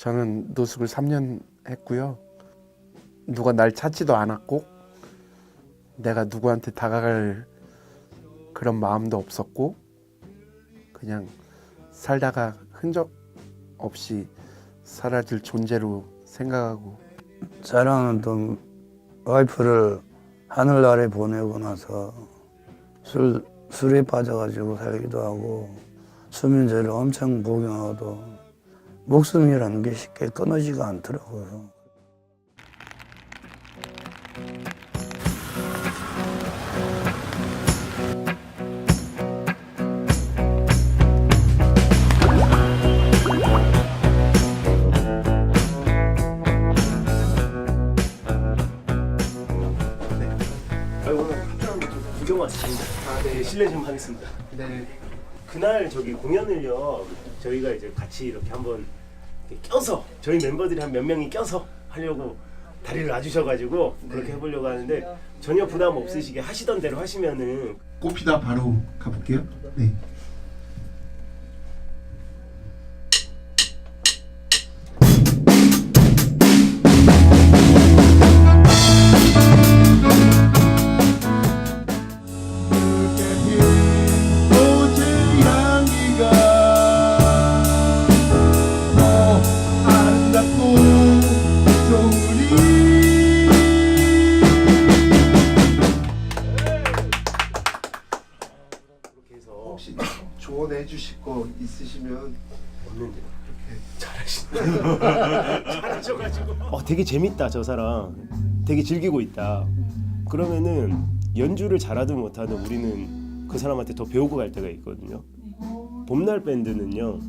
저는 노숙을 3년 했고요. 누가 날 찾지도 않았고 내가 누구한테 다가갈 그런 마음도 없었고 그냥 살다가 흔적 없이 사라질 존재로 생각하고 사랑하던 와이프를 하늘나라에 보내고 나서 술, 술에 빠져가지고 살기도 하고 수면제를 엄청 복용하고도 목숨이라는 게 쉽게 끊어지가 않더라고요. 아이고 오늘 합주하는 거좀 구경 왔습니다. 아, 네, 실례 좀 하겠습니다. 네. 그날 저기 공연을요, 저희가 이제 같이 이렇게 한번 이렇게 껴서 저희 멤버들이 한 몇 명이 껴서 하려고 다리를 놔주셔가지고 그렇게 해보려고 하는데 전혀 부담 없으시게 하시던 대로 하시면은 꼽히다 바로 가볼게요. 네. 해서 혹시 조언해 주실 거 있으시면 없는데. 이렇게 잘하셔가지고. 어 되게 재밌다 저 사람. 되게 즐기고 있다. 그러면은 연주를 잘하든 못하든 우리는 그 사람한테 더 배우고 갈 때가 있거든요. 봄날 밴드는요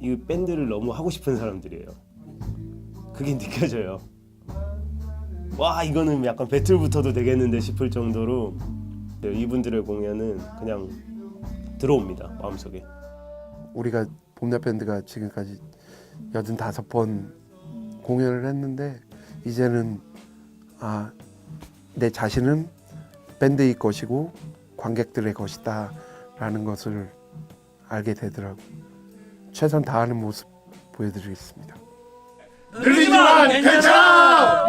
이 밴드를 너무 하고 싶은 사람들이에요. 그게 느껴져요. 와 이거는 약간 배틀부터도 되겠는데 싶을 정도로 이분들의 공연은 그냥 들어옵니다 마음속에. 우리가 봄날 밴드가 지금까지 85번 공연을 했는데 이제는 아, 내 자신은 밴드의 것이고 관객들의 것이다 라는 것을 알게 되더라고. 최선 다하는 모습 보여드리겠습니다. 들리지만 괜찮아!